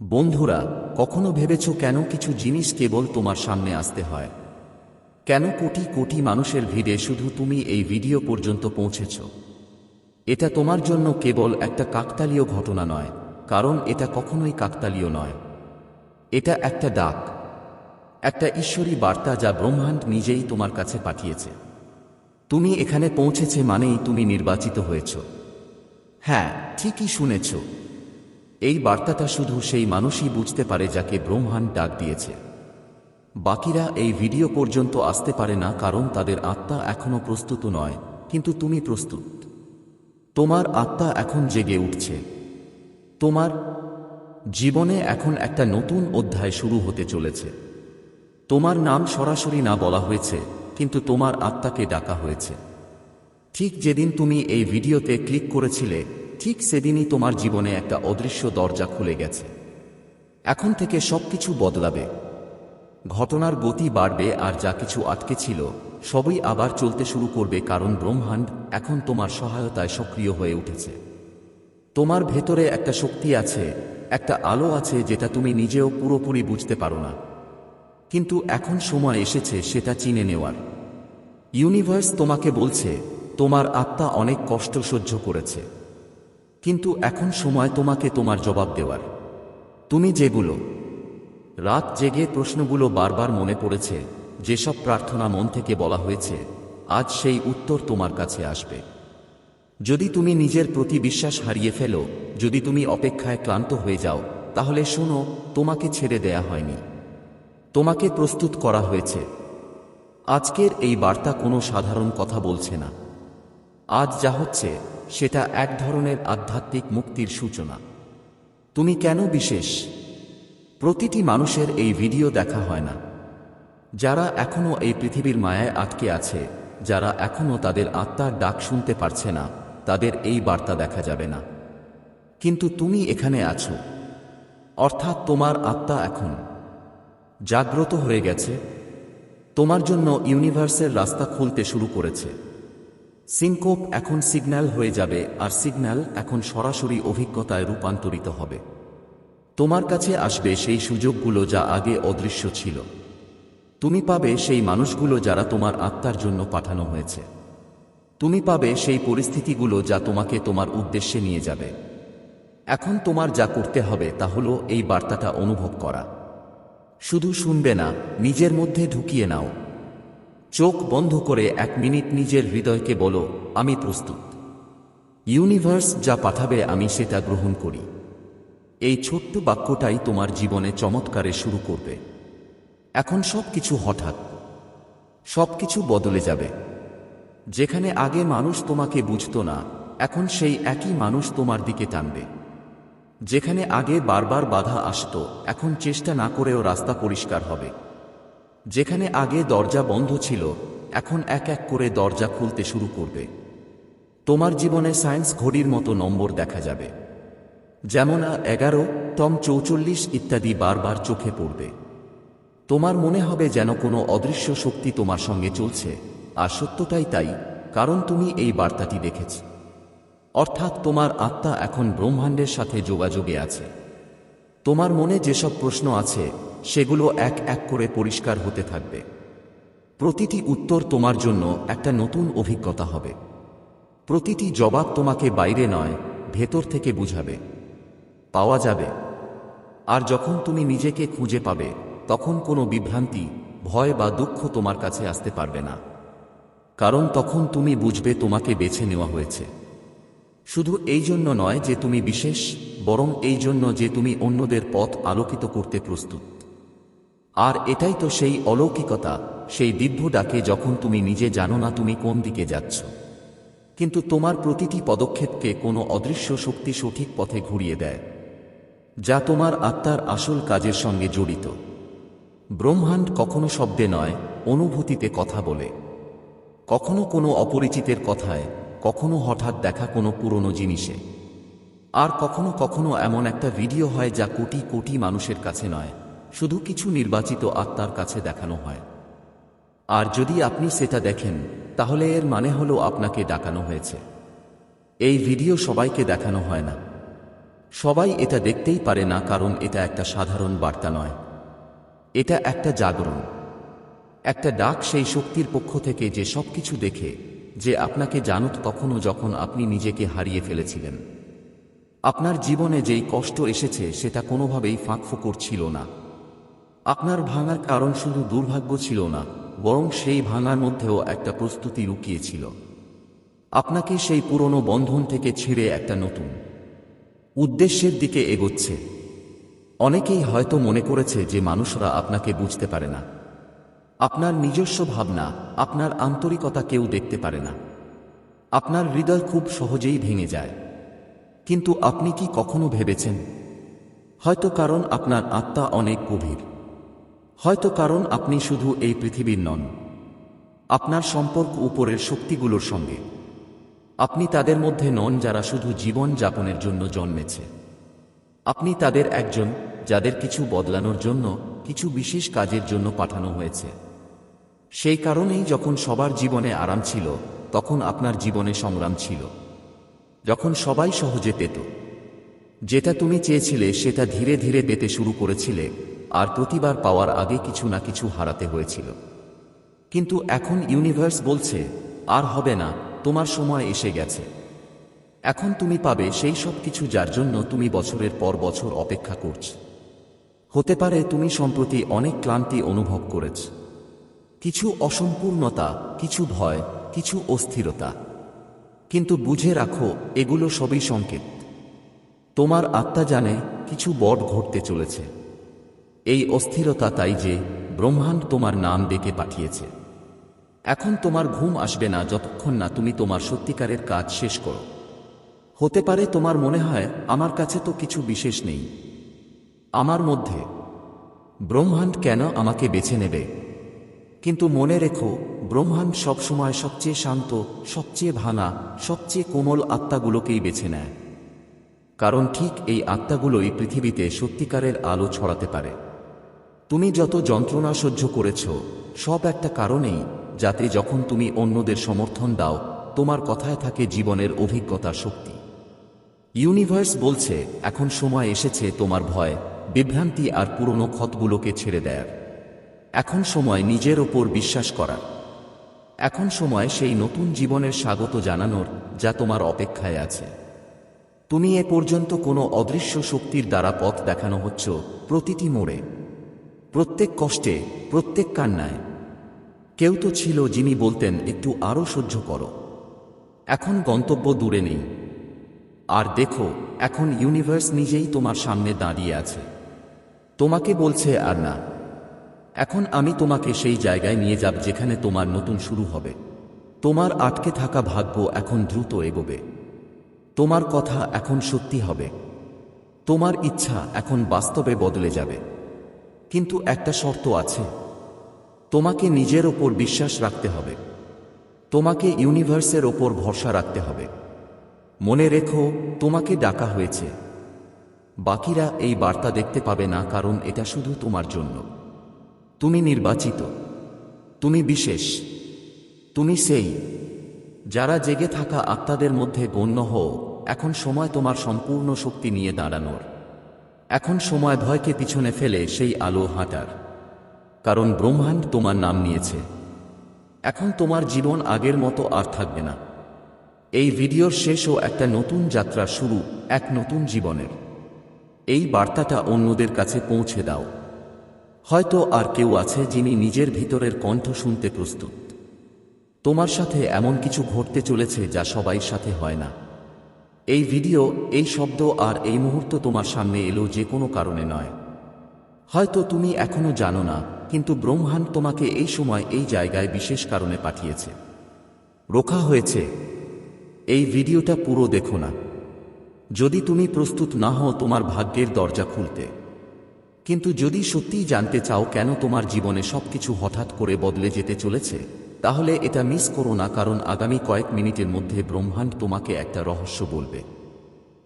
বন্ধুরা, কখনো ভেবেছ কেন কিছু জিনিস কেবল তোমার সামনে আসতে হয়? কেন কোটি কোটি মানুষের ভিড়ে শুধু তুমি এই ভিডিও পর্যন্ত পৌঁছেছ? এটা তোমার জন্য কেবল একটা কাকতালীয় ঘটনা নয়, কারণ এটা কখনোই কাকতালীয় নয়। এটা একটা ডাক, একটা ঈশ্বরী বার্তা যা ব্রহ্মাণ্ড নিজেই তোমার কাছে পাঠিয়েছে। তুমি এখানে পৌঁছেছে মানেই তুমি নির্বাচিত হয়েছ। হ্যাঁ ঠিকই শুনেছ। এই বার্তাটা শুধু সেই মানুষই বুঝতে পারে যাকে ব্রহ্মাণ্ড ডাক দিয়েছে। বাকিরা এই ভিডিও পর্যন্ত আসতে পারে না কারণ তাদের আত্মা এখনও প্রস্তুত নয়, কিন্তু তুমি প্রস্তুত। তোমার আত্মা এখন জেগে উঠছে। তোমার জীবনে এখন একটা নতুন অধ্যায় শুরু হতে চলেছে। তোমার নাম সরাসরি না বলা হয়েছে, কিন্তু তোমার আত্মাকে ডাকা হয়েছে। ঠিক যেদিন তুমি এই ভিডিওতে ক্লিক করেছিলে ঠিক সেদিনই তোমার জীবনে একটা অদৃশ্য দরজা খুলে গেছে। এখন থেকে সবকিছু বদলাবে। ঘটনার গতি বাড়বে আর যা কিছু আটকে ছিল, সবই আবার চলতে শুরু করবে কারণ ব্রহ্মাণ্ড এখন তোমার সহায়তায় সক্রিয় হয়ে উঠেছে। তোমার ভেতরে একটা শক্তি আছে, একটা আলো আছে যেটা তুমি নিজেও পুরোপুরি বুঝতে পারো না। কিন্তু এখন সময় এসেছে সেটা চিনে নেওয়ার। ইউনিভার্স তোমাকে বলছে, তোমার আত্মা অনেক কষ্ট সহ্য করেছে। কিন্তু এখন সময় তোমাকে তোমার জবাব দেওয়ার। তুমি যেগুলো, রাত জেগে প্রশ্নগুলো বারবার মনে পড়েছে, যেসব প্রার্থনা মন থেকে বলা হয়েছে, আজ সেই উত্তর তোমার কাছে আসবে। যদি তুমি নিজের প্রতি বিশ্বাস হারিয়ে ফেলো, যদি তুমি অপেক্ষায় ক্লান্ত হয়ে যাও, তাহলে শোনো, তোমাকে ছেড়ে দেয়া হয়নি। তোমাকে প্রস্তুত করা হয়েছে। আজকের এই বার্তা কোনো সাধারণ কথা বলছে না। আজ যা হচ্ছে সেটা এক ধরনের আধ্যাত্মিক মুক্তির সূচনা। তুমি কেন বিশেষ? প্রতিটি মানুষের এই ভিডিও দেখা হয় না। যারা এখনও এই পৃথিবীর মায়ায় আটকে আছে, যারা এখনও তাদের আত্মার ডাক শুনতে পারছে না, তাদের এই বার্তা দেখা যাবে না। কিন্তু তুমি এখানে আছো। অর্থাৎ তোমার আত্মা এখন জাগ্রত হয়ে গেছে। তোমার জন্য ইউনিভার্সের রাস্তা খুলতে শুরু করেছে। সিনকোপ এখন সিগন্যাল হয়ে যাবে আর সিগন্যাল এখন সরাসরি অভিজ্ঞতায় রূপান্তরিত হবে। তোমার কাছে আসবে সেই সুযোগগুলো যা আগে অদৃশ্য ছিল। তুমি পাবে সেই মানুষগুলো যারা তোমার আত্মার জন্য পাঠানো হয়েছে। তুমি পাবে সেই পরিস্থিতিগুলো যা তোমাকে তোমার উদ্দেশ্যে নিয়ে যাবে। এখন তোমার যা করতে হবে তা হলো এই বার্তাটা অনুভব করা। শুধু শুনবে না, নিজের মধ্যে ঢুকিয়ে নাও। চোখ বন্ধ করে এক মিনিট নিজের হৃদয়কে বলো, আমি প্রস্তুত। ইউনিভার্স যা পাঠাবে আমি সেটা গ্রহণ করি। এই ছোট্ট বাক্যটাই তোমার জীবনে চমৎকারে শুরু করবে। এখন সব কিছু হঠাৎ। সব কিছু বদলে যাবে। যেখানে আগে মানুষ তোমাকে বুঝতো না, এখন সেই একই মানুষ তোমার দিকে টানবে। যেখানে আগে বারবার বাধা আসত, এখন চেষ্টা না করেও রাস্তা পরিষ্কার হবে। যেখানে আগে দরজা বন্ধ ছিল, এখন এক এক করে দরজা খুলতে শুরু করবে। তোমার জীবনে সায়েন্স ঘড়ির মতো নম্বর দেখা যাবে। যেমন এগারো, টম চৌচল্লিশ ইত্যাদি বারবার চোখে পড়বে। তোমার মনে হবে যেন কোনো অদৃশ্য শক্তি তোমার সঙ্গে চলছে, আর সত্যটাই তাই, কারণ তুমি এই বার্তাটি দেখেছ। অর্থাৎ তোমার আত্মা এখন ব্রহ্মাণ্ডের সাথে যোগাযোগে আছে। তোমার মনে যেসব প্রশ্ন আছে সেগুলো এক এক করে পরিষ্কার হতে থাকবে। প্রতিটি উত্তর তোমার জন্য একটা নতুন অভিজ্ঞতা হবে। প্রতিটি জবাব তোমাকে বাইরে নয়, ভেতর থেকে বুঝাবে। পাওয়া যাবে। আর যখন তুমি নিজেকে খুঁজে পাবে, তখন কোনো বিভ্রান্তি, ভয় বা দুঃখ তোমার কাছে আসতে পারবে না। কারণ তখন তুমি বুঝবে তোমাকে বেছে নেওয়া হয়েছে। শুধু এই জন্য নয় যে তুমি বিশেষ, বরং এই জন্য যে তুমি অন্যদের পথ আলোকিত করতে প্রস্তুত। আর এটাই তো সেই অলৌকিকতা, সেই দিব্য ডাকে যখন তুমি নিজে জানো না তুমি কোন দিকে যাচ্ছ। কিন্তু তোমার প্রতিটি পদক্ষেপকে কোনো অদৃশ্য শক্তি সঠিক পথে ঘুরিয়ে দেয়, যা তোমার আত্মার আসল কাজের সঙ্গে জড়িত। ব্রহ্মাণ্ড কখনো শব্দে নয়, অনুভূতিতে কথা বলে। কখনো কোনো অপরিচিতের কথায়, কখনো হঠাৎ দেখা কোনো পুরনো জিনিসে। আর কখনো কখনো এমন একটা ভিডিও হয় যা কোটি কোটি মানুষের কাছে নয় শুধু কিছু নির্বাচিত আত্মার কাছে দেখানো হয়। আর যদি আপনি সেটা দেখেন, তাহলে এর মানে হলো আপনাকে ডাকানো হয়েছে। এই ভিডিও সবাইকে দেখানো হয় না। সবাই এটা দেখতেই পারে না, কারণ এটা একটা সাধারণ বার্তা নয়। এটা একটা জাগরণ। একটা ডাক সেই শক্তির পক্ষ থেকে যে সব কিছু দেখে, যে আপনাকে জানুত তখনও যখন আপনি নিজেকে হারিয়ে ফেলেছিলেন। আপনার জীবনে যেই কষ্ট এসেছে, সেটা কোনোভাবেই ফাঁকফোকর ছিল না। আপনার ভাঙার কারণ শুধু দুর্ভাগ্য ছিল না, বরং সেই ভাঙার মধ্যেও একটা প্রস্তুতি লুকিয়েছিল। আপনাকে সেই পুরনো বন্ধন থেকে ছেড়ে একটা নতুন উদ্দেশ্যের দিকে এগোচ্ছে। অনেকেই হয়তো মনে করেছে যে মানুষরা আপনাকে বুঝতে পারে না। আপনার নিজস্ব ভাবনা, আপনার আন্তরিকতা কেউ দেখতে পারে না। আপনার হৃদয় খুব সহজেই ভেঙে যায়। কিন্তু আপনি কি কখনো ভেবেছেন? হয়তো কারণ আপনার আত্মা অনেক গভীর। হয়তো কারণ আপনি শুধু এই পৃথিবীর নন। আপনার সম্পর্ক উপরের শক্তিগুলোর সঙ্গে। আপনি তাদের মধ্যে নন যারা শুধু জীবন যাপনের জন্য জন্মেছে। আপনি তাদের একজন যাদের কিছু বদলানোর জন্য, কিছু বিশেষ কাজের জন্য পাঠানো হয়েছে। সেই কারণেই যখন সবার জীবনে আরাম ছিল, তখন আপনার জীবনে সংগ্রাম ছিল। যখন সবাই সহজে পেত। যেটা তুমি চেয়েছিলে, সেটা ধীরে ধীরে পেতে শুরু করেছিলে আর প্রতিবার পাওয়ার আগে কিছু না কিছু হারাতে হয়েছিল। কিন্তু এখন ইউনিভার্স বলছে, আর হবে না, তোমার সময় এসে গেছে। এখন তুমি পাবে সেই সব কিছু যার জন্য তুমি বছরের পর বছর অপেক্ষা করছ। হতে পারে তুমি সম্প্রতি অনেক ক্লান্তি অনুভব করেছ। কিছু অসম্পূর্ণতা, কিছু ভয়, কিছু অস্থিরতা। কিন্তু বুঝে রাখো, এগুলো সবই সংকেত। তোমার আত্মা জানে, কিছু বট ঘটতে চলেছে। এই অস্থিরতা তাই যে ব্রহ্মাণ্ড তোমার নাম ডেকে পাঠিয়েছে। এখন তোমার ঘুম আসবে না যতক্ষণ না তুমি তোমার সত্যিকারের কাজ শেষ করো। হতে পারে তোমার মনে হয় আমার কাছে তো কিছু বিশেষ নেই। আমার মধ্যে ব্রহ্মাণ্ড কেন আমাকে বেছে নেবে? কিন্তু মনে রেখো, ব্রহ্মাণ্ড সবসময় সবচেয়ে শান্ত, সবচেয়ে ভাঙা সবচেয়ে কোমল আত্মাগুলোকেই বেছে নেয়। কারণ ঠিক এই আত্মাগুলোই পৃথিবীতে সত্যিকারের আলো ছড়াতে পারে। তুমি যত যন্ত্রণা সহ্য করেছ, সব একটা কারণেই যাতে যখন তুমি অন্যদের সমর্থন দাও, তোমার কথায় থাকে জীবনের অভিজ্ঞতার শক্তি। ইউনিভার্স বলছে, এখন সময় এসেছে তোমার ভয়, বিভ্রান্তি আর পুরনো ক্ষতগুলোকে ছেড়ে দেয়ার। এখন সময় নিজের ওপর বিশ্বাস করার। এখন সময় সেই নতুন জীবনের স্বাগত জানানোর, যা তোমার অপেক্ষায় আছে। তুমি এ পর্যন্ত কোনো অদৃশ্য শক্তির দ্বারা পথ দেখানো হচ্ছ, প্রতিটি মোড়ে। প্রত্যেক কষ্টে, প্রত্যেক কান্নায়। কেউ তো ছিল যিনি বলতেন, একটু আরও সহ্য করো। এখন গন্তব্য দূরে নেই। আর দেখো, এখন ইউনিভার্স নিজেই তোমার সামনে দাঁড়িয়ে আছে। তোমাকে বলছে আর না। এখন আমি তোমাকে সেই জায়গায় নিয়ে যাব যেখানে তোমার নতুন শুরু হবে। তোমার আটকে থাকা ভাগ্য এখন দ্রুত এগোবে। তোমার কথা এখন সত্যি হবে। তোমার ইচ্ছা এখন বাস্তবে বদলে যাবে। কিন্তু একটা শর্ত আছে। তোমাকে নিজের ওপর বিশ্বাস রাখতে হবে। তোমাকে ইউনিভার্সের ওপর ভরসা রাখতে হবে। মনে রেখো, তোমাকে ডাকা হয়েছে। বাকিরা এই বার্তা দেখতে পাবে না কারণ এটা শুধু তোমার জন্য। তুমি নির্বাচিত। তুমি বিশেষ। তুমি সেই। যারা জেগে থাকা আত্মাদের মধ্যে গণ্য হও, এখন সময় তোমার সম্পূর্ণ শক্তি নিয়ে দাঁড়ানোর। এখন সময় ভয়কে পিছনে ফেলে সেই আলো হাঁটার। কারণ ব্রহ্মাণ্ড তোমার নাম নিয়েছে। এখন তোমার জীবন আগের মতো আর থাকবে না। এই ভিডিওর শেষও একটা নতুন যাত্রা শুরু, এক নতুন জীবনের। এই বার্তাটা অন্যদের কাছে পৌঁছে দাও। হয়তো আর কেউ আছে যিনি নিজের ভিতরের কণ্ঠ শুনতে প্রস্তুত। তোমার সাথে এমন কিছু ঘটতে চলেছে যা সবাই সাথে হয় না। এই ভিডিও, এই শব্দ আর এই মুহূর্ত তোমার সামনে এলো যে কোনো কারণে নয়। হয়তো তুমি এখনও জানো না, কিন্তু ব্রহ্মাণ্ড তোমাকে এই সময় এই জায়গায় বিশেষ কারণে পাঠিয়েছে। রোখা হয়েছে। এই ভিডিওটা পুরো দেখো না। যদি তুমি প্রস্তুত না হও তোমার ভাগ্যের দরজা খুলতে। কিন্তু যদি সত্যিই জানতে চাও কেন তোমার জীবনে সবকিছু হঠাৎ করে বদলে যেতে চলেছে তাহলে এটা মিস করো না, কারণ আগামী কয়েক মিনিটের মধ্যে ব্রহ্মাণ্ড তোমাকে একটা রহস্য বলবে।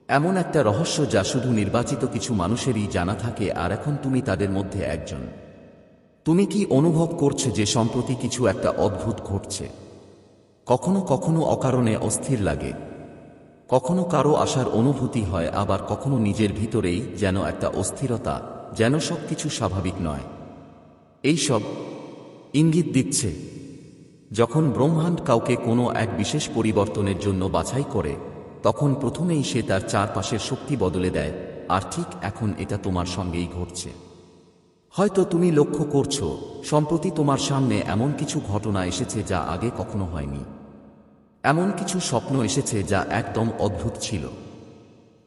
এমন একটা রহস্য যা শুধু নির্বাচিত কিছু মানুষেরই জানা থাকে, আর এখন তুমি তাদের মধ্যে একজন। তুমি কি অনুভব করছে যে সম্প্রতি কিছু একটা অদ্ভুত ঘটছে? কখনো কখনো অকারণে অস্থির লাগে। কখনো কারও আসার অনুভূতি হয়, আবার কখনো নিজের ভিতরেই যেন একটা অস্থিরতা, যেন সব কিছু স্বাভাবিক নয়। এইসব ইঙ্গিত দিচ্ছে। যখন ব্রহ্মাণ্ড কাউকে কোনো এক বিশেষ পরিবর্তনের জন্য বাছাই করে, তখন প্রথমেই সে তার চারপাশের শক্তি বদলে দেয়, আর ঠিক এখন এটা তোমার সঙ্গেই ঘটছে। হয়তো তুমি লক্ষ্য করছ, সম্প্রতি তোমার সামনে এমন কিছু ঘটনা এসেছে যা আগে কখনো হয়নি। এমন কিছু স্বপ্ন এসেছে যা একদম অদ্ভুত ছিল।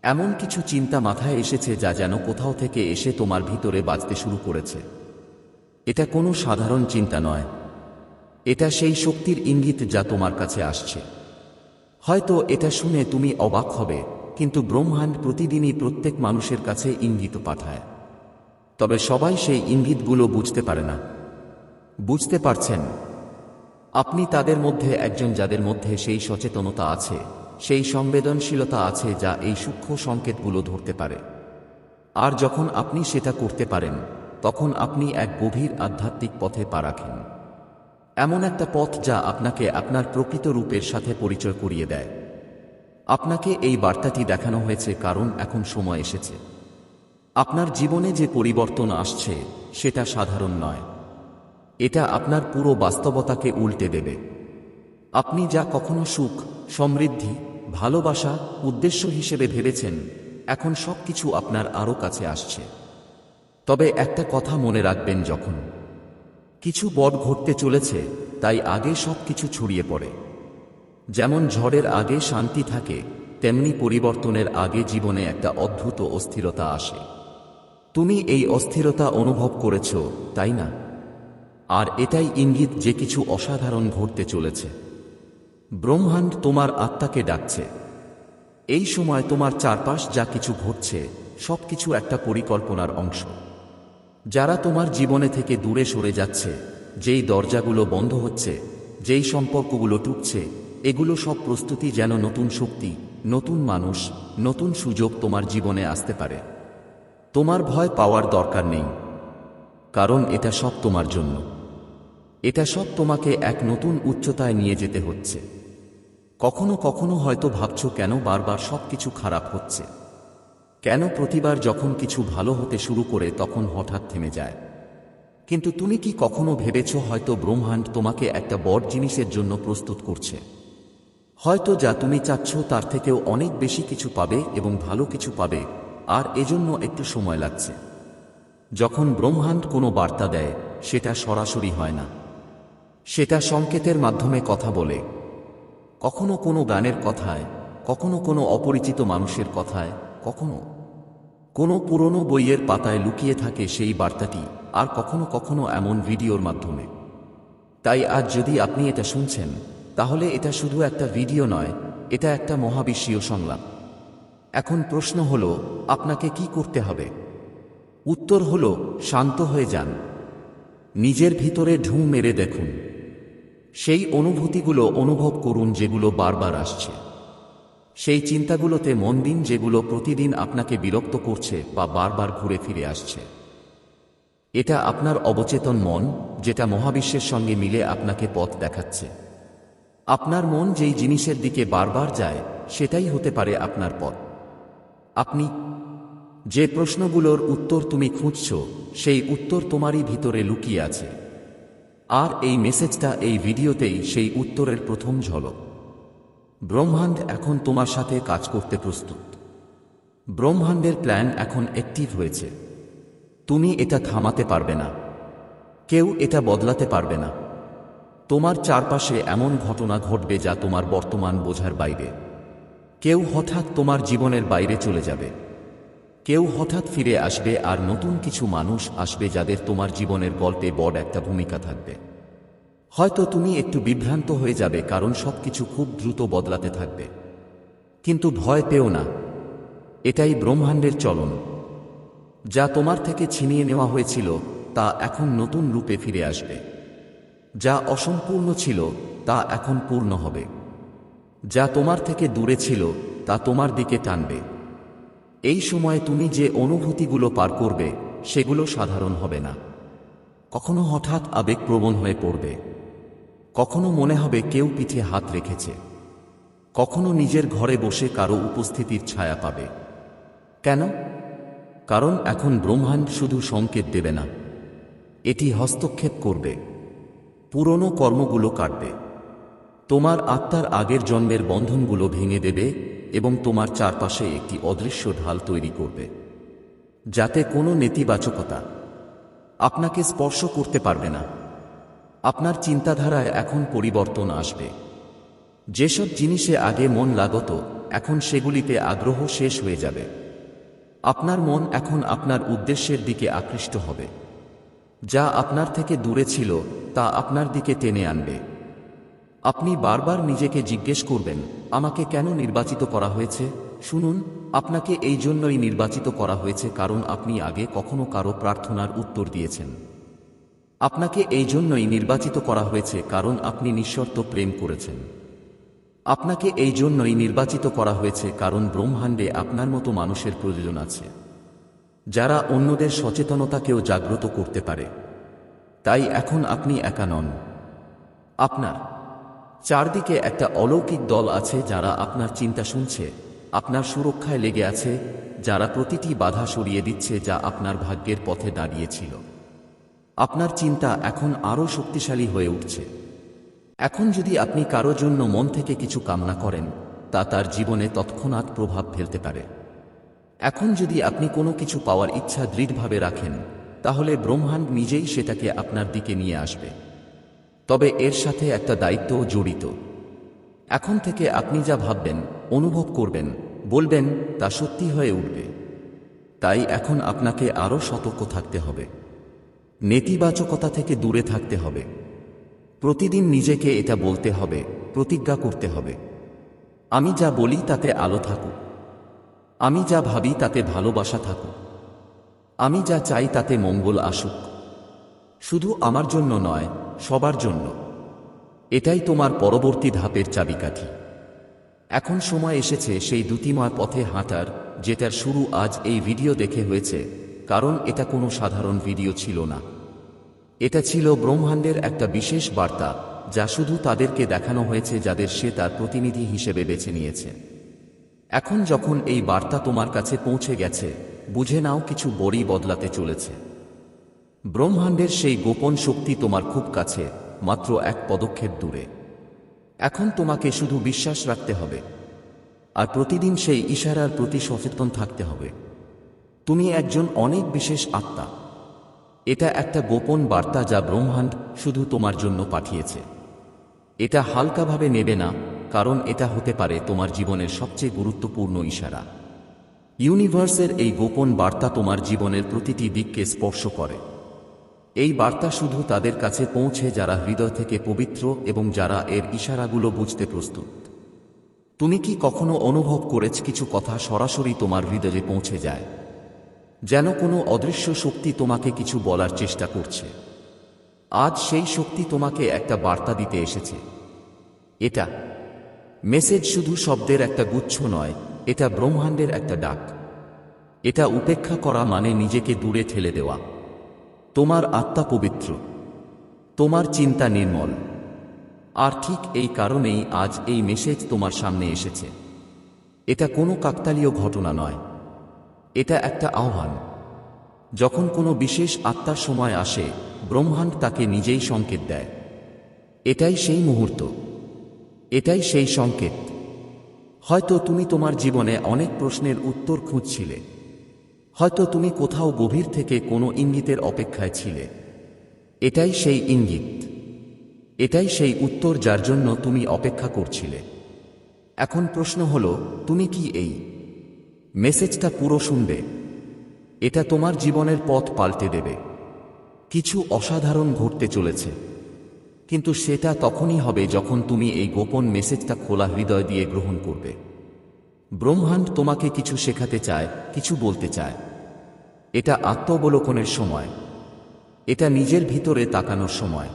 এমন কিছু চিন্তা মাথায় এসেছে যা যেন কোথাও থেকে এসে তোমার ভিতরে বাজতে শুরু করেছে। এটা কোনো সাধারণ চিন্তা নয় এটা সেই শক্তির ইঙ্গিত যা তোমার কাছে আসছে। হয়তো এটা শুনে তুমি অবাক হবে, কিন্তু ব্রহ্মাণ্ড প্রতিদিনই প্রত্যেক মানুষের কাছে ইঙ্গিত পাঠায়। তবে সবাই সেই ইঙ্গিতগুলো বুঝতে পারে না। বুঝতে পারছেন? আপনি তাদের মধ্যে একজন যাদের মধ্যে সেই সচেতনতা আছে, সেই সংবেদনশীলতা আছে যা এই সূক্ষ্ম সংকেতগুলো ধরতে পারে। আর যখন আপনি সেটা করতে পারেন, তখন আপনি এক গভীর আধ্যাত্মিক পথে পা রাখেন। এমন একটা পথ যা আপনাকে আপনার প্রকৃত রূপের সাথে পরিচয় করিয়ে দেয়। আপনাকে এই বার্তাটি দেখানো হয়েছে কারণ এখন সময় এসেছে। আপনার জীবনে যে পরিবর্তন আসছে, সেটা সাধারণ নয়। এটা আপনার পুরো বাস্তবতাকে উল্টে দেবে। আপনি যা কখনো সুখ, সমৃদ্ধি, ভালোবাসা, উদ্দেশ্য হিসেবে ভেবেছেন, এখন সবকিছু আপনার আরও কাছে আসছে। তবে একটা কথা মনে রাখবেন যখন কিছু বট ঘটতে চলেছে, তাই আগে সব কিছু ছড়িয়ে পড়ে। যেমন ঝড়ের আগে শান্তি থাকে, তেমনি পরিবর্তনের আগে জীবনে একটা অদ্ভুত অস্থিরতা আসে। তুমি এই অস্থিরতা অনুভব করেছ, তাই না? আর এটাই ইঙ্গিত যে কিছু অসাধারণ ঘটতে চলেছে। ব্রহ্মাণ্ড তোমার আত্মাকে ডাকছে। এই সময় তোমার চারপাশ যা কিছু ঘটছে সব কিছু একটা পরিকল্পনার অংশ। যারা তোমার জীবনে থেকে দূরে সরে যাচ্ছে, যেই দরজাগুলো বন্ধ হচ্ছে, যেই সম্পর্কগুলো টুকছে, এগুলো সব প্রস্তুতি যেন নতুন শক্তি, নতুন মানুষ, নতুন সুযোগ তোমার জীবনে আসতে পারে। তোমার ভয় পাওয়ার দরকার নেই, কারণ এটা সব তোমার জন্য। এটা সব তোমাকে এক নতুন উচ্চতায় নিয়ে যেতে হচ্ছে। কখনো কখনো হয়তো ভাবছ কেন বারবার সব কিছু খারাপ হচ্ছে। কেন প্রতিবার যখন কিছু ভালো হতে শুরু করে তখন হঠাৎ থেমে যায়? কিন্তু তুমি কি কখনো ভেবেছ হয়তো ব্রহ্মাণ্ড তোমাকে একটা বড় জিনিসের জন্য প্রস্তুত করছে? হয়তো যা তুমি চাচ্ছ তার থেকেও অনেক বেশি কিছু পাবে এবং ভালো কিছু পাবে, আর এজন্য একটু সময় লাগছে। যখন ব্রহ্মাণ্ড কোনো বার্তা দেয়, সেটা সরাসরি হয় না। সেটা সংকেতের মাধ্যমে কথা বলে। কখনো কোনো গানের কথায়, কখনো কোনো অপরিচিত মানুষের কথায় কখনো? কোনো পুরনো বইয়ের পাতায় লুকিয়ে থাকে সেই বার্তাটি আর কখনো কখনো এমন ভিডিওর মাধ্যমে। তাই আজ যদি আপনি এটা শুনছেন, তাহলে এটা শুধু একটা ভিডিও নয়, এটা একটা মহাবিশ্বীয় সংলাপ। এখন প্রশ্ন হল, আপনাকে কি করতে হবে? উত্তর হল, শান্ত হয়ে যান। নিজের ভিতরে ঢু মেরে দেখুন। সেই অনুভূতিগুলো অনুভব করুন যেগুলো বারবার আসছে। সেই চিন্তাগুলোতে মন দিন যেগুলো প্রতিদিন আপনাকে বিরক্ত করছে বা বারবার ঘুরে ফিরে আসছে। এটা আপনার অবচেতন মন, যেটা মহাবিশ্বের সঙ্গে মিলে আপনাকে পথ দেখাচ্ছে। আপনার মন যেই জিনিসের দিকে বারবার যায়, সেটাই হতে পারে আপনার পথ। আপনি, যে প্রশ্নগুলোর উত্তর তুমি খুঁজছ, সেই উত্তর তোমারই ভিতরে লুকিয়ে আছে। আর এই মেসেজটা এই ভিডিওতেই সেই উত্তরের প্রথম ঝলক। ব্রহ্মাণ্ড এখন তোমার সাথে কাজ করতে প্রস্তুত। ব্রহ্মাণ্ডের প্ল্যান এখন অ্যাক্টিভ হয়েছে। তুমি এটা থামাতে পারবে না। কেউ এটা বদলাতে পারবে না। তোমার চারপাশে এমন ঘটনা ঘটবে যা তোমার বর্তমান বোঝার বাইরে। কেউ হঠাৎ তোমার জীবনের বাইরে চলে যাবে। কেউ হঠাৎ ফিরে আসবে আর নতুন কিছু মানুষ আসবে যাদের তোমার জীবনের গল্পে বড় একটা ভূমিকা থাকবে। হয়তো তুমি একটু বিভ্রান্ত হয়ে যাবে কারণ সবকিছু খুব দ্রুত বদলাতে থাকবে। কিন্তু ভয় পেও না। এটাই ব্রহ্মাণ্ডের চলন। যা তোমার থেকে ছিনিয়ে নেওয়া হয়েছিল, তা এখন নতুন রূপে ফিরে আসবে। যা অসম্পূর্ণ ছিল, তা এখন পূর্ণ হবে। যা তোমার থেকে দূরে ছিল, তা তোমার দিকে টানবে। এই সময়ে তুমি যে অনুভূতিগুলো পার করবে, সেগুলো সাধারণ হবে না। কখনো হঠাৎ আবেগপ্রবণ হয়ে পড়বে। কখনো মনে হবে কেউ পিঠে হাত রেখেছে। কখনো নিজের ঘরে বসে কারও উপস্থিতির ছায়া পাবে। কেন? কারণ এখন ব্রহ্মাণ্ড শুধু সংকেত দেবে না। এটি হস্তক্ষেপ করবে। পুরনো কর্মগুলো কাটবে। তোমার আত্মার আগের জন্মের বন্ধনগুলো ভেঙে দেবে এবং তোমার চারপাশে একটি অদৃশ্য ঢাল তৈরি করবে। যাতে কোনো নেতিবাচকতা আপনাকে স্পর্শ করতে পারবে না। আপনার চিন্তাধারায় এখন পরিবর্তন আসবে। যেসব জিনিসে আগে মন লাগত, এখন সেগুলিতে আগ্রহ শেষ হয়ে যাবে। আপনার মন এখন আপনার উদ্দেশ্যের দিকে আকৃষ্ট হবে। যা আপনার থেকে দূরে ছিল, তা আপনার দিকে টেনে আনবে। আপনি বারবার নিজেকে জিজ্ঞেস করবেন, আমাকে কেন নির্বাচিত করা হয়েছে? শুনুন, আপনাকে এই জন্যই নির্বাচিত করা হয়েছে কারণ আপনি আগে কখনো কারও প্রার্থনার উত্তর দিয়েছেন। আপনাকে এই জন্যই নির্বাচিত করা হয়েছে কারণ আপনি নিঃশর্ত প্রেম করেছেন। আপনাকে এই জন্যই নির্বাচিত করা হয়েছে কারণ ব্রহ্মাণ্ডে আপনার মতো মানুষের প্রয়োজন আছে। যারা অন্যদের সচেতনতাকেও জাগ্রত করতে পারে। তাই এখন আপনি একা নন। আপনার চারদিকে একটা অলৌকিক দল আছে যারা আপনার চিন্তা শুনছে, আপনার সুরক্ষায় লেগে আছে, যারা প্রতিটি বাধা সরিয়ে দিচ্ছে যা আপনার ভাগ্যের পথে দাঁড়িয়েছিল। আপনার চিন্তা এখন আরও শক্তিশালী হয়ে উঠছে। এখন যদি আপনি কারও জন্য মন থেকে কিছু কামনা করেন, তা তার জীবনে তৎক্ষণাৎ প্রভাব ফেলতে পারে। এখন যদি আপনি কোনো কিছু পাওয়ার ইচ্ছা দৃঢ়ভাবে রাখেন, তাহলে ব্রহ্মাণ্ড নিজেই সেটাকে আপনার দিকে নিয়ে আসবে। তবে এর সাথে একটা দায়িত্বও জড়িত। এখন থেকে আপনি যা ভাববেন, অনুভব করবেন, বলবেন, তা সত্যি হয়ে উঠবে। তাই এখন আপনাকে আরও সতর্ক থাকতে হবে। নেতিবাচকতা থেকে দূরে থাকতে হবে। প্রতিদিন নিজেকে এটা বলতে হবে, প্রতিজ্ঞা করতে হবে। আমি যা বলি তাতে আলো থাকুক। আমি যা ভাবি তাতে ভালোবাসা থাকুক। আমি যা চাই তাতে মঙ্গল আসুক। শুধু আমার জন্য নয়, সবার জন্য। এটাই তোমার পরবর্তী ধাপের চাবিকাঠি। এখন সময় এসেছে সেই দ্যুতিময় পথে হাঁটার, যেটার শুরু আজ এই ভিডিও দেখে হয়েছে, কারণ এটা কোনো সাধারণ ভিডিও ছিল না। এটা ছিল ব্রহ্মাণ্ডের একটা বিশেষ বার্তা, যা শুধু তাদেরকে দেখানো হয়েছে যাদের সে তার প্রতিনিধি হিসেবে বেছে নিয়েছে। এখন যখন এই বার্তা তোমার কাছে পৌঁছে গেছে, বুঝে নাও কিছু বড়ি বদলাতে চলেছে। ব্রহ্মাণ্ডের সেই গোপন শক্তি তোমার খুব কাছে, মাত্র এক পদক্ষেপ দূরে। এখন তোমাকে শুধু বিশ্বাস রাখতে হবে। আর প্রতিদিন সেই ইশারার প্রতি সচেতন থাকতে হবে। তুমি একজন অনেক বিশেষ আত্মা। এটা একটা গোপন বার্তা যা ব্রহ্মাণ্ড শুধু তোমার জন্য পাঠিয়েছে। এটা হালকাভাবে নেবে না, কারণ এটা হতে পারে তোমার জীবনের সবচেয়ে গুরুত্বপূর্ণ ইশারা। ইউনিভার্সের এই গোপন বার্তা তোমার জীবনের প্রতিটি দিককে স্পর্শ করে। এই বার্তা শুধু তাদের কাছে পৌঁছে যারা হৃদয় থেকে পবিত্র এবং যারা এর ইশারাগুলো বুঝতে প্রস্তুত। তুমি কি কখনো অনুভব করেছ কিছু কথা সরাসরি তোমার হৃদয়ে পৌঁছে যায়? যেন কোনো অদৃশ্য শক্তি তোমাকে কিছু বলার চেষ্টা করছে। আজ সেই শক্তি তোমাকে একটা বার্তা দিতে এসেছে। এটা, মেসেজ শুধু শব্দের একটা গুচ্ছ নয়, এটা ব্রহ্মাণ্ডের একটা ডাক। এটা উপেক্ষা করা মানে নিজেকে দূরে ঠেলে দেওয়া। তোমার আত্মা পবিত্র। তোমার চিন্তা নির্মল। আর ঠিক এই কারণেই আজ এই মেসেজ তোমার সামনে এসেছে। এটা কোনো কাকতালীয় ঘটনা নয়। এটা একটা আহ্বান। যখন কোনো বিশেষ আত্মার সময় আসে, ব্রহ্মাণ্ড তাকে নিজেই সংকেত দেয়। এটাই সেই মুহূর্ত। এটাই সেই সংকেত। হয়তো তুমি তোমার জীবনে অনেক প্রশ্নের উত্তর খুঁজছিলে। হয়তো তুমি কোথাও গভীর থেকে কোনো ইঙ্গিতের অপেক্ষায় ছিলে। এটাই সেই ইঙ্গিত। এটাই সেই উত্তর যার জন্য তুমি অপেক্ষা করছিলে। এখন প্রশ্ন হল, তুমি কি এই মেসেজটা পুরো শুনবে। এটা তোমার জীবনের পথ পাল্টে দেবে। কিছু অসাধারণ ঘটতে চলেছে। কিন্তু সেটা তখনই হবে যখন তুমি এই গোপন মেসেজটা খোলা হৃদয় দিয়ে গ্রহণ করবে। ব্রহ্মাণ্ড তোমাকে কিছু শেখাতে চায়, কিছু বলতে চায়। এটা আত্মবলোকনের সময়। এটা নিজের ভিতরে তাকানোর সময়।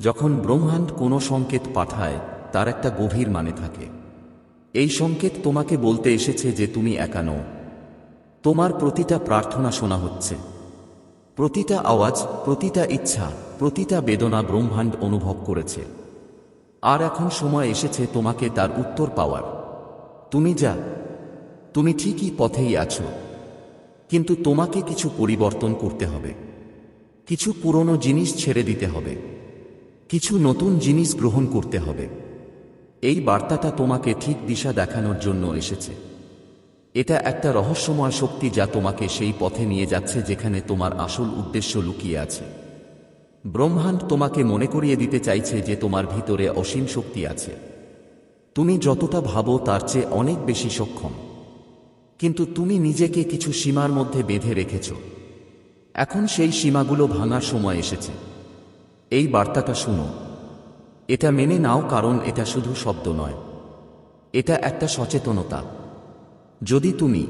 যখন ব্রহ্মাণ্ড কোনো সংকেত পাঠায়, তার একটা গভীর মানে থাকে। এই সংকেত তোমাকে বলতে এসেছে যে তুমি একা নও। তোমার প্রতিটা প্রার্থনা শোনা হচ্ছে। প্রতিটা আওয়াজ, প্রতিটা ইচ্ছা, প্রতিটা বেদনা ব্রহ্মাণ্ড অনুভব করেছে। আর এখন সময় এসেছে তোমাকে তার উত্তর পাওয়ার। তুমি যা, তুমি ঠিকই পথেই আছো। কিন্তু তোমাকে কিছু পরিবর্তন করতে হবে। কিছু পুরনো জিনিস ছেড়ে দিতে হবে। কিছু নতুন জিনিস গ্রহণ করতে হবে। এই বার্তাটা তোমাকে ঠিক দিশা দেখানোর জন্য এসেছে। এটা একটা রহস্যময় শক্তি যা তোমাকে সেই পথে নিয়ে যাচ্ছে যেখানে তোমার আসল উদ্দেশ্য লুকিয়ে আছে। ব্রহ্মাণ্ড তোমাকে মনে করিয়ে দিতে চাইছে যে তোমার ভিতরে অসীম শক্তি আছে। তুমি যতটা ভাবো তার চেয়ে অনেক বেশি সক্ষম। কিন্তু তুমি নিজেকে কিছু সীমার মধ্যে বেঁধে রেখেছ। এখন সেই সীমাগুলো ভাঙার সময় এসেছে। এই বার্তাটা শুনো। এটা মেনে নাও কারণ এটা শুধু শব্দ নয়। এটা একটা সচেতনতা। যদি তুমি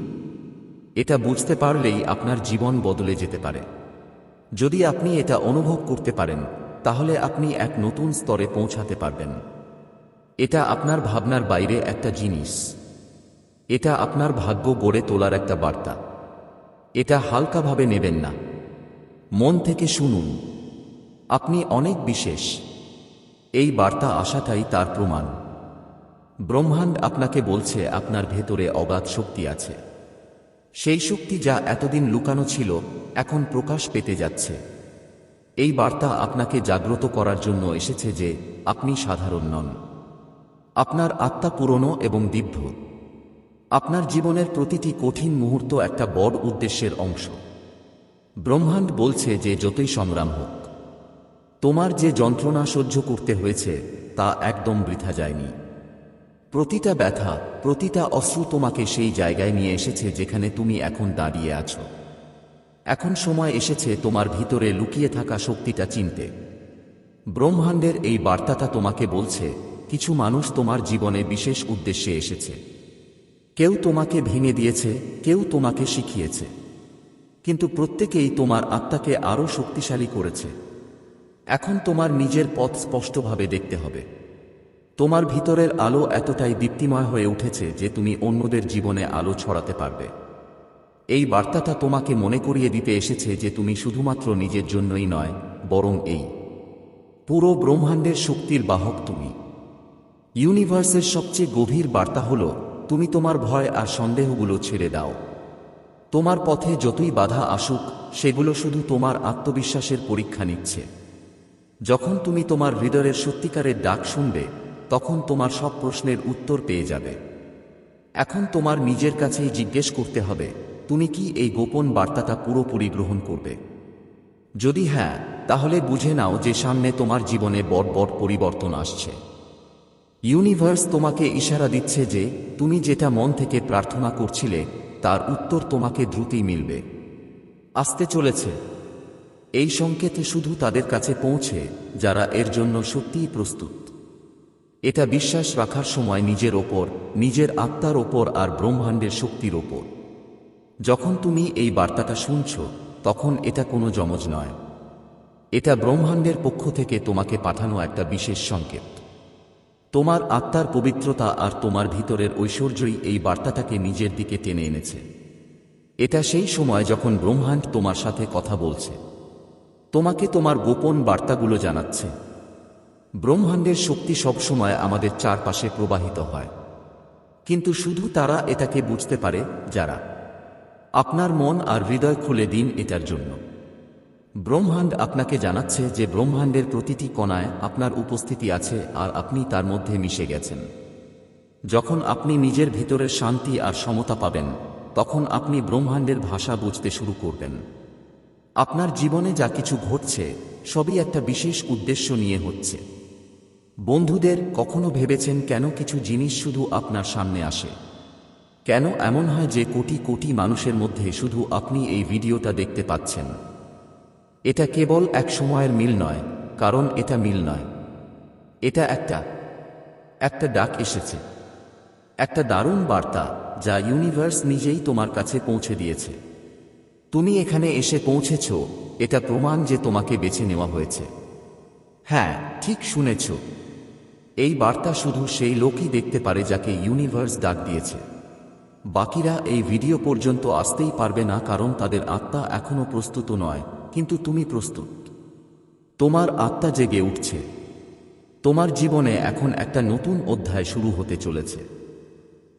এটা বুঝতে পারলেই আপনার জীবন বদলে যেতে পারে। যদি আপনি এটা অনুভব করতে পারেন, তাহলে আপনি এক নতুন স্তরে পৌঁছাতে পারবেন। এটা আপনার ভাবনার বাইরে একটা জিনিস। এটা আপনার ভাগ্য গড়ে তোলার একটা বার্তা। এটা হালকাভাবে নেবেন না। মন থেকে শুনুন। আপনি অনেক বিশেষ। এই বার্তা আসাটাই তার প্রমাণ। ব্রহ্মাণ্ড আপনাকে বলছে আপনার ভেতরে অগাধ শক্তি আছে। সেই শক্তি যা এতদিন লুকানো ছিল, এখন প্রকাশ পেতে যাচ্ছে। এই বার্তা আপনাকে জাগ্রত করার জন্য এসেছে যে আপনি সাধারণ নন। আপনার আত্মা পুরনো এবং দিব্য আপনার জীবনের প্রতিটি কঠিন মুহূর্ত একটা বড় উদ্দেশ্যের অংশ। ব্রহ্মাণ্ড বলছে যে যতই সংগ্রাম হোক তোমার যে যন্ত্রণা সহ্য করতে হয়েছে, তা একদম বৃথা যায়নি। প্রতিটা ব্যথা, প্রতিটা অশ্রু তোমাকে সেই জায়গায় নিয়ে এসেছে যেখানে তুমি এখন দাঁড়িয়ে আছো। এখন সময় এসেছে তোমার ভিতরে লুকিয়ে থাকা শক্তিটা চিনতে। ব্রহ্মাণ্ডের এই বার্তাটা তোমাকে বলছে, কিছু মানুষ তোমার জীবনে বিশেষ উদ্দেশ্যে এসেছে। কেউ তোমাকে ভেঙে দিয়েছে, কেউ তোমাকে শিখিয়েছে। কিন্তু প্রত্যেকেই তোমার আত্মাকে আরও শক্তিশালী করেছে। এখন তোমার নিজের পথ স্পষ্টভাবে দেখতে হবে। তোমার ভিতরের আলো এতটাই দীপ্তিময় হয়ে উঠেছে যে তুমি অন্যদের জীবনে আলো ছড়াতে পারবে। এই বার্তাটা তোমাকে মনে করিয়ে দিতে এসেছে যে তুমি শুধুমাত্র নিজের জন্যই নয়, বরং এই। পুরো ব্রহ্মাণ্ডের শক্তির বাহক তুমি। ইউনিভার্সের সবচেয়ে গভীর বার্তা হল, তুমি তোমার ভয় আর সন্দেহগুলো ছেড়ে দাও। তোমার পথে যতই বাধা আসুক, সেগুলো শুধু তোমার আত্মবিশ্বাসের পরীক্ষা নিচ্ছে। যখন তুমি তোমার হৃদয়ের সত্যিকারের ডাক শুনবে, তখন তোমার সব প্রশ্নের উত্তর পেয়ে যাবে। এখন তোমার নিজের কাছেই জিজ্ঞেস করতে হবে, তুমি কি এই গোপন বার্তাটা পুরোপুরি গ্রহণ করবে? যদি হ্যাঁ তাহলে বুঝে নাও যে সামনে তোমার জীবনে বড় পরিবর্তন আসছে। ইউনিভার্স তোমাকে ইশারা দিচ্ছে যে, তুমি যেটা মন থেকে প্রার্থনা করছিলে, তার উত্তর তোমাকে দ্রুতই মিলবে। আসতে চলেছে। এই সংকেতে শুধু তাদের কাছে পৌঁছে, যারা এর জন্য সত্যিই প্রস্তুত। এটা বিশ্বাস রাখার সময় নিজের ওপর, নিজের আত্মার ওপর আর ব্রহ্মাণ্ডের শক্তির ওপর। যখন তুমি এই বার্তাটা শুনছ, তখন এটা কোনো জমজ নয়। এটা ব্রহ্মাণ্ডের পক্ষ থেকে তোমাকে পাঠানো একটা বিশেষ সংকেত। তোমার আত্মার পবিত্রতা আর তোমার ভিতরের ঐশ্বর্যই এই বার্তাটাকে নিজের দিকে টেনে এনেছে। এটা সেই সময় যখন ব্রহ্মাণ্ড তোমার সাথে কথা বলছে। তোমাকে তোমার গোপন বার্তাগুলো জানাচ্ছে। ব্রহ্মাণ্ডের শক্তি সবসময় আমাদের চারপাশে প্রবাহিত হয়। কিন্তু শুধু তারা এটাকে বুঝতে পারে, যারা। আপনার মন আর হৃদয় খুলে দিন এটার জন্য। ব্রহ্মাণ্ড আপনাকে জানাচ্ছে যে ব্রহ্মাণ্ডের প্রতিটি কণায় আপনার উপস্থিতি আছে আর আপনি তার মধ্যে মিশে গেছেন। যখন আপনি নিজের ভিতরের শান্তি আর সমতা পাবেন, তখন আপনি ব্রহ্মাণ্ডের ভাষা বুঝতে শুরু করবেন। আপনার জীবনে যা কিছু ঘটছে, সবই একটা বিশেষ উদ্দেশ্য নিয়ে হচ্ছে। বন্ধুদের কখনো ভেবেছেন কেন কিছু জিনিস শুধু আপনার সামনে আসে? কেন এমন হয় যে কোটি কোটি মানুষের মধ্যে শুধু আপনি এই ভিডিওটা দেখতে পাচ্ছেন? এটা কেবল এক সময়ের মিল নয়, কারণ এটা মিল নয়। এটা একটা একটা ডাক এসেছে। একটা দারুণ বার্তা যা ইউনিভার্স নিজেই তোমার কাছে পৌঁছে দিয়েছে। তুমি এখানে এসে পৌঁছেছ, এটা প্রমাণ যে তোমাকে বেছে নেওয়া হয়েছে। হ্যাঁ ঠিক শুনেছ। এই বার্তা শুধু সেই লোকই দেখতে পারে যাকে ইউনিভার্স ডাক দিয়েছে। বাকিরা এই ভিডিও পর্যন্ত আসতেই পারবে না কারণ তাদের আত্মা এখনও প্রস্তুত নয়, কিন্তু তুমি প্রস্তুত। তোমার আত্মা জেগে উঠছে। তোমার জীবনে এখন একটা নতুন অধ্যায় শুরু হতে চলেছে।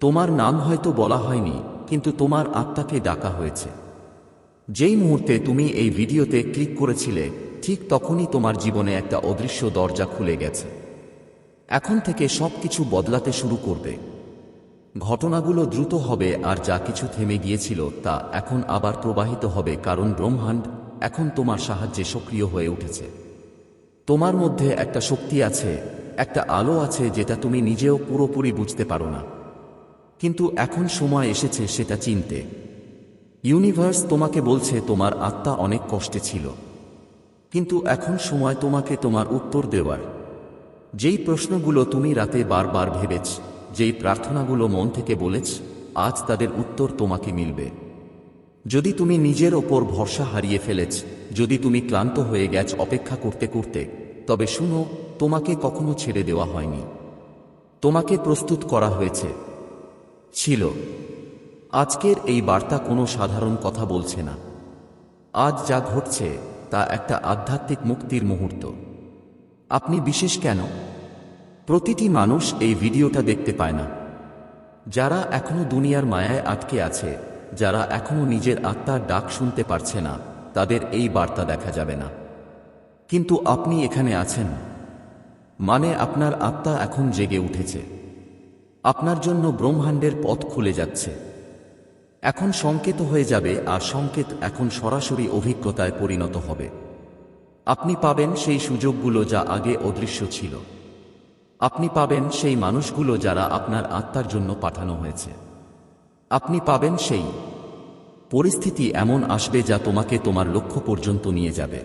তোমার নাম হয়তো বলা হয়নি, কিন্তু তোমার আত্মাকে ডাকা হয়েছে। যেই মুহূর্তে তুমি এই ভিডিওতে ক্লিক করেছিলে, ঠিক তখনই তোমার জীবনে একটা অদৃশ্য দরজা খুলে গেছে। এখন থেকে সবকিছু বদলাতে শুরু করবে। ঘটনাগুলো দ্রুত হবে আর যা কিছু থেমে গিয়েছিল তা এখন আবার প্রবাহিত হবে কারণ ব্রহ্মাণ্ড এখন তোমার সাহায্যে সক্রিয় হয়ে উঠেছে। তোমার মধ্যে একটা শক্তি আছে, একটা আলো আছে যেটা তুমি নিজেও পুরোপুরি বুঝতে পারো না। কিন্তু এখন সময় এসেছে সেটা চিনতে। ইউনিভার্স তোমাকে বলছে তোমার আত্মা অনেক কষ্টে ছিল। কিন্তু এখন সময় তোমাকে তোমার উত্তর দেওয়ার। যেই প্রশ্নগুলো তুমি রাতে বারবার ভেবেছ, যেই প্রার্থনাগুলো মন থেকে বলেছ, আজ তাদের উত্তর তোমাকে মিলবে। যদি তুমি নিজের ওপর ভরসা হারিয়ে ফেলেছ, যদি তুমি ক্লান্ত হয়ে গেছ অপেক্ষা করতে করতে, তবে শুনো, তোমাকে কখনো ছেড়ে দেওয়া হয়নি। তোমাকে প্রস্তুত করা হয়েছে। ছিল। আজকের এই বার্তা কোনো সাধারণ কথা বলছে না। আজ যা ঘটছে, তা একটা আধ্যাত্মিক মুক্তির মুহূর্ত। আপনি বিশেষ কেন? প্রতিটি মানুষ এই ভিডিওটা দেখতে পায় না। যারা এখনও দুনিয়ার মায়ায় আটকে আছে, যারা এখনও নিজের আত্মার ডাক শুনতে পারছে না, তাদের এই বার্তা দেখা যাবে না। কিন্তু আপনি এখানে আছেন। মানে আপনার আত্মা এখন জেগে উঠেছে। আপনার জন্য ব্রহ্মাণ্ডের পথ খুলে যাচ্ছে। এখন সংকেত হয়ে যাবে আর সংকেত এখন সরাসরি অভিজ্ঞতায় পরিণত হবে। আপনি পাবেন সেই সুযোগগুলো যা আগে অদৃশ্য ছিল। আপনি পাবেন সেই মানুষগুলো যারা আপনার আত্মার জন্য পাঠানো হয়েছে। আপনি পাবেন সেই পরিস্থিতি এমন আসবে যা তোমাকে তোমার লক্ষ্য পর্যন্ত নিয়ে যাবে।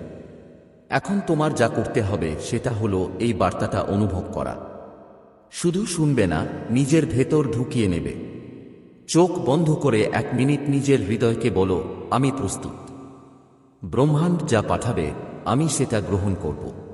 এখন তোমার যা করতে হবে সেটা হলো এই বার্তাটা অনুভব করা। শুধু শুনবে না, নিজের ভেতর ঢুকিয়ে নেবে। চোখ বন্ধ করে এক মিনিট নিজের হৃদয়কে বলো, আমি প্রস্তুত। ব্রহ্মাণ্ড যা পাঠাবে, আমি সেটা গ্রহণ করব।